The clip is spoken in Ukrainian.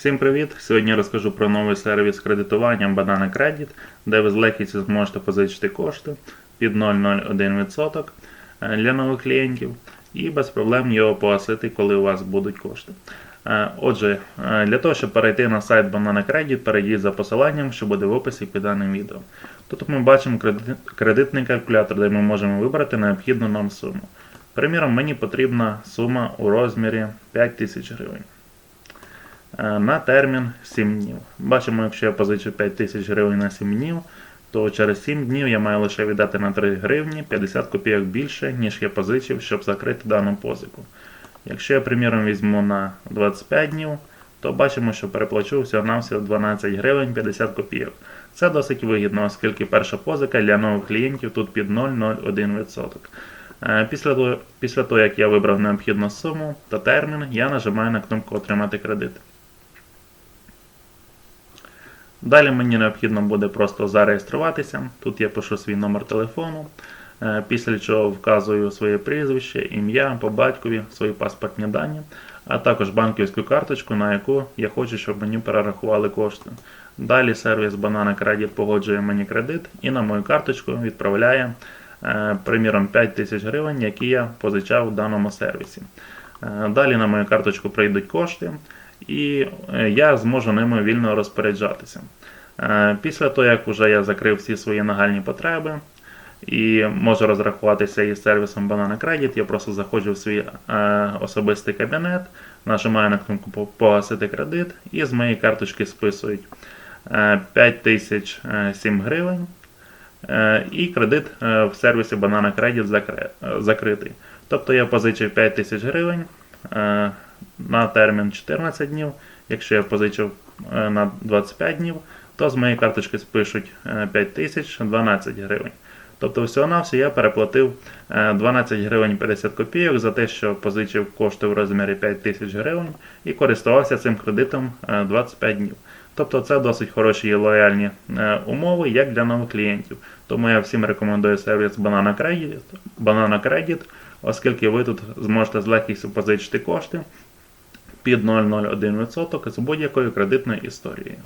Всім привіт! Сьогодні розкажу про новий сервіс кредитування Banana Credit, де ви з легкістю зможете позичити кошти під 0,01% е, для нових клієнтів і без проблем його погасити, коли у вас будуть кошти. Е, Отже, е, для того, щоб перейти на сайт Banana Credit, перейдіть за посиланням, що буде в описі під даним відео. Тут ми бачимо кредитний калькулятор, де ми можемо вибрати необхідну нам суму. Приміром, мені потрібна сума у розмірі 5000 гривень. Е, на термін 7 днів. Бачимо, якщо я позичу 5 тисяч гривень на 7 днів, то через 7 днів я маю лише віддати на 3 гривні 50 копійок більше, ніж я позичив, щоб закрити дану позику. Якщо я, приміром, візьму на 25 днів, то бачимо, що переплачу всього-навсього 12 гривень 50 копійок. Це досить вигідно, оскільки перша позика для нових клієнтів тут під 0,01%. Е, Після того, після того, як я вибрав необхідну суму та термін, я нажимаю на кнопку Отримати кредит. Далі мені необхідно буде просто зареєструватися. Тут я пишу свій номер телефону, е, після чого вказую своє прізвище, ім'я по батькові, свої паспортні дані, а також банківську карточку, на яку я хочу, щоб мені перерахували кошти. Далі сервіс Banana Credit погоджує мені кредит і на мою карточку відправляє, е, приміром, 5 тисяч гривень, які я позичав в даному сервісі. Е, Далі на мою карточку прийдуть кошти, і е, я зможу ними вільно розпоряджатися. Е, Після того, як вже я закрив всі свої нагальні потреби і можу розрахуватися із сервісом Banana Credit, я просто заходжу в свій е, особистий кабінет, нажимаю на кнопку Погасити кредит і з моєї карточки списують е, 5007 гривень. І кредит в сервісі Banana Credit закритий. Тобто я позичив 5 тисяч гривень на термін 14 днів. Якщо я позичив е, на 25 днів, то з моєї карточки спишуть е, 5 тисяч 12 гривень. Тобто всього-навсього я переплатив е, 12 гривень 50 копійок за те, що позичив кошти в розмірі 5 тисяч гривень і користувався цим кредитом е, 25 днів. Тобто це досить хороші і лояльні е, умови, як для нових клієнтів. Тому я всім рекомендую сервіс Banana Credit, Banana Credit, оскільки ви тут зможете з легкістю позичити кошти під 0,01% з будь-якою кредитною історією.